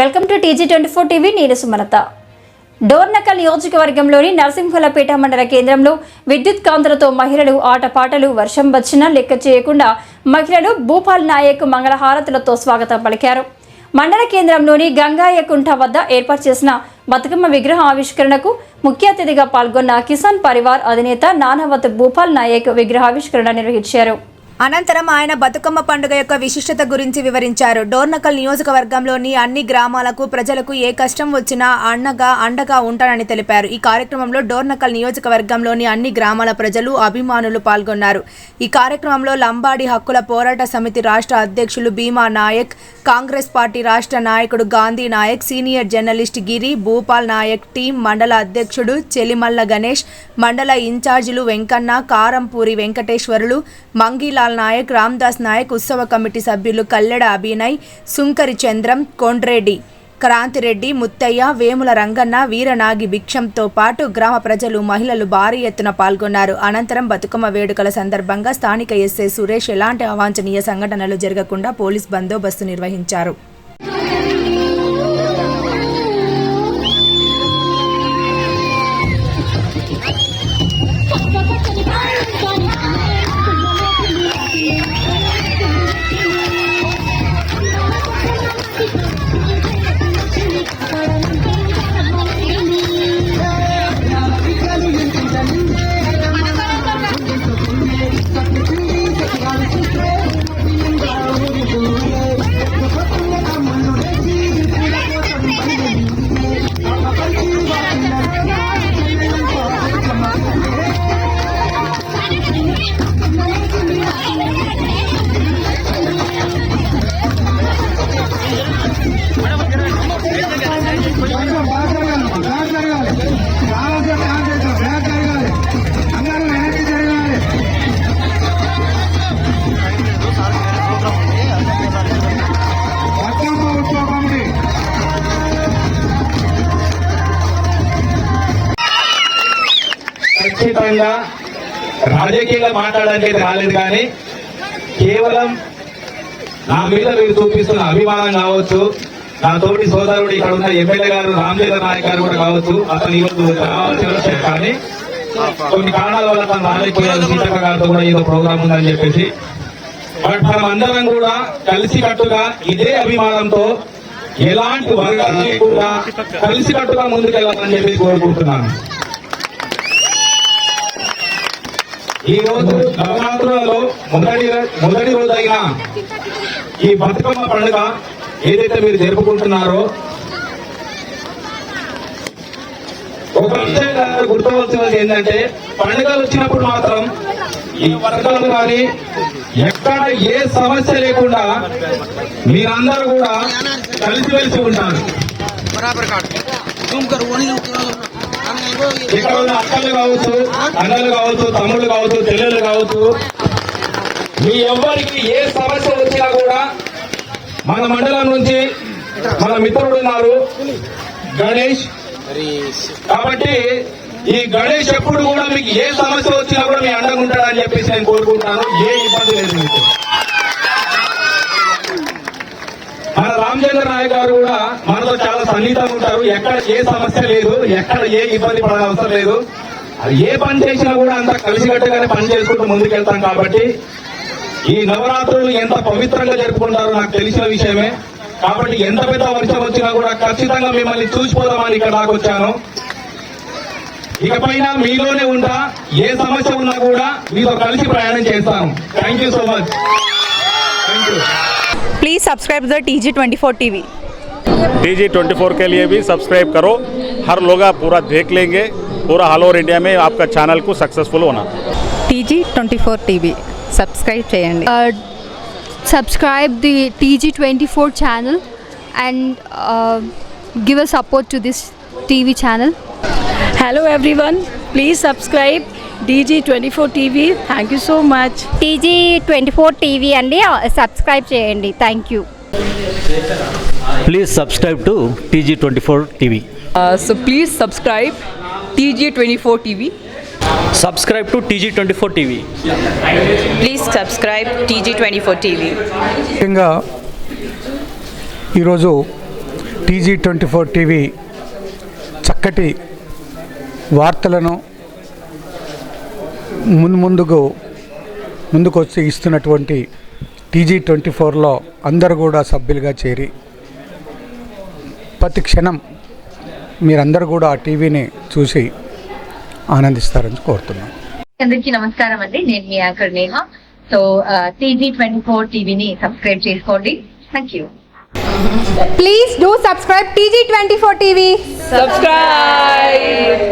Welcome to TG twenty four TV నేను సుమలత. డోర్నకల్ నియోజకవర్గంలోని నరసింహులపేట మండల కేంద్రంలో విద్యుత్ కాంతులతో మహిళలు ఆటపాటలు వర్షం వచ్చినా లెక్క చేయకుండా మహిళలు భూపాల్ నాయక్ మంగళహారతులతో స్వాగతం పలికారు. మండల కేంద్రంలోని గంగాయకుంఠ వద్ద ఏర్పాటు చేసిన బతుకమ్మ విగ్రహ ఆవిష్కరణకు ముఖ్య అతిథిగా పాల్గొన్న కిసాన్ పరివార్ అధినేత నానావత్ భూపాల్ నాయక్ విగ్రహావిష్కరణ నిర్వహించారు. అనంతరం ఆయన బతుకమ్మ పండుగ యొక్క విశిష్టత గురించి వివరించారు. డోర్నకల్ నియోజకవర్గంలోని అన్ని గ్రామాలకు ప్రజలకు ఏ కష్టం వచ్చినా అండగా అండగా ఉంటానని తెలిపారు. ఈ కార్యక్రమంలో డోర్నకల్ నియోజకవర్గంలోని అన్ని గ్రామాల ప్రజలు అభిమానులు పాల్గొన్నారు. ఈ కార్యక్రమంలో లంబాడి హక్కుల పోరాట సమితి రాష్ట్ర అధ్యక్షులు భీమా నాయక్ కాంగ్రెస్ పార్టీ రాష్ట్ర నాయకుడు Gandhi Naik senior journalist Giri Bhupal Naik team మండల అధ్యక్షుడు చెలిమల్ల గణేష్ మండల ఇన్ఛార్జీలు వెంకన్న కారంపూరి వెంకటేశ్వరులు మంగీలాల్ నాయక్ రామ్దాస్ నాయక్ ఉత్సవ కమిటీ సభ్యులు కల్లెడ అభినయ్ సుంకరి చంద్రం కొండ్రెడ్డి క్రాంతిరెడ్డి ముత్తయ్య వేముల రంగన్న వీరనాగి భిక్షంతో పాటు గ్రామ ప్రజలు మహిళలు భారీ ఎత్తున పాల్గొన్నారు. అనంతరం బతుకమ్మ వేడుకల సందర్భంగా స్థానిక ఎస్ఐ సురేష్ ఎలాంటి అవాంఛనీయ సంఘటనలు జరగకుండా పోలీస్ బందోబస్తు నిర్వహించారు. ఖచ్చితంగా రాజకీయంగా మాట్లాడడానికి రాలేదు కానీ కేవలం నా మీద మీరు చూపిస్తున్న అభిమానం కావచ్చు నా తోటి సోదరుడు ఇక్కడ ఉన్న ఎమ్మెల్యే గారు రామచంద్ర నాయక్ గారు కూడా కావచ్చు అతను ఈరోజు రావాల్సిన విషయం కానీ కొన్ని కారణాల వల్ల తను రాలేకపోయారు సీతక్క గారితో కూడా ఏదో ప్రోగ్రామ్ ఉందని చెప్పేసి బట్ మనం అందరం కూడా కలిసి కట్టుగా ఇదే అభిమానంతో ఎలాంటి వర్గాలు లేకుండా కలిసి కట్టుగా ముందుకెళ్ళాలని చెప్పి కోరుకుంటున్నాను. ఈ రోజు నవరాత్రులలో మొదటి మొదటి రోజు అయిన ఈ బతుకమ్మ పండుగ ఏదైతే మీరు జరుపుకుంటున్నారో ఒక విషయంగా గుర్తువలసినది ఏంటంటే పండుగలు వచ్చినప్పుడు మాత్రం ఈ వర్గాలు కానీ ఎక్కడ ఏ సమస్య లేకుండా మీరందరూ కూడా కలిసిమెలిసి ఉంటారు. ఇక్కడ ఉన్న అక్కలు కావచ్చు అన్నలు కావచ్చు తమ్ముళ్ళు కావచ్చు చెల్లెళ్ళు కావచ్చు మీ ఎవ్వరికి ఏ సమస్య వచ్చినా కూడా మన మండలం నుంచి మన మిత్రుడు ఉన్నారు. గణేష్. కాబట్టి ఈ గణేష్ ఎప్పుడు కూడా మీకు ఏ సమస్య వచ్చినా కూడా మీ అండగా ఉంటాడని చెప్పేసి నేను కోరుకుంటున్నాను ఏ ఇబ్బంది లేదు మీకు. మన రామచంద్ర నాయక్ గారు కూడా మన సున్నితంగా ఉంటారు. ఎక్కడ ఏ సమస్య లేదు ఎక్కడ ఏ ఇబ్బంది పడే అవసరం లేదు. ఏ పని చేసినా కూడా అంత కలిసికట్టుగానే పని చేసుకుంటూ ముందుకెళ్తాం కాబట్టి ఈ నవరాత్రులు ఎంత పవిత్రంగా జరుపుకుంటారో నాకు తెలిసిన విషయమే. కాబట్టి ఎంత పెద్ద వర్షం వచ్చినా కూడా ఖచ్చితంగా మిమ్మల్ని చూసిపోదామని ఇక్కడ దాకా వచ్చాను. ఇకపైన మీలోనే ఉంటా. ఏ సమస్య ఉన్నా కూడా మీతో కలిసి ప్రయాణం చేస్తాను. Thank you so much thank you please subscribe the TG twenty four TV T V T G twenty four के लिए भी सब्सक्राइब करो हर लोग आप पूरा देख लेंगे पूरा ऑल ओवर इंडिया में आपका चैनल को सक्सेसफुल होना T G twenty four TV subscribe చేయండి uh, subscribe the TG24 channel and uh, give a support to this TV channel. Hello everyone, please subscribe DG24 TV. Thank you so much. TG twenty four TV అండి subscribe చేయండి thank you Please subscribe to TG24 TV. Uh, so please subscribe TG24 TV. Subscribe to TG24 TV. Please subscribe T G twenty four TV ముఖ్యంగా ఈరోజు TG twenty four TV చక్కటి వార్తలను ముందు ముందుకు ముందుకు వచ్చి ఇస్తున్నటువంటి టీజీ ట్వంటీ ఫోర్లో అందరూ కూడా సభ్యులుగా చేరి ప్రతి క్షణం మీరందరూ కూడా ఆ టీవీని చూసి ఆనందిస్తారని కోరుతున్నాను అందరికీ నమస్కారం అండి. నేను మీ anchor Neha. So TG twenty four టీవీని సబ్స్క్రైబ్ చేసుకోండి. Thank you Please do subscribe TG24 TV. Subscribe.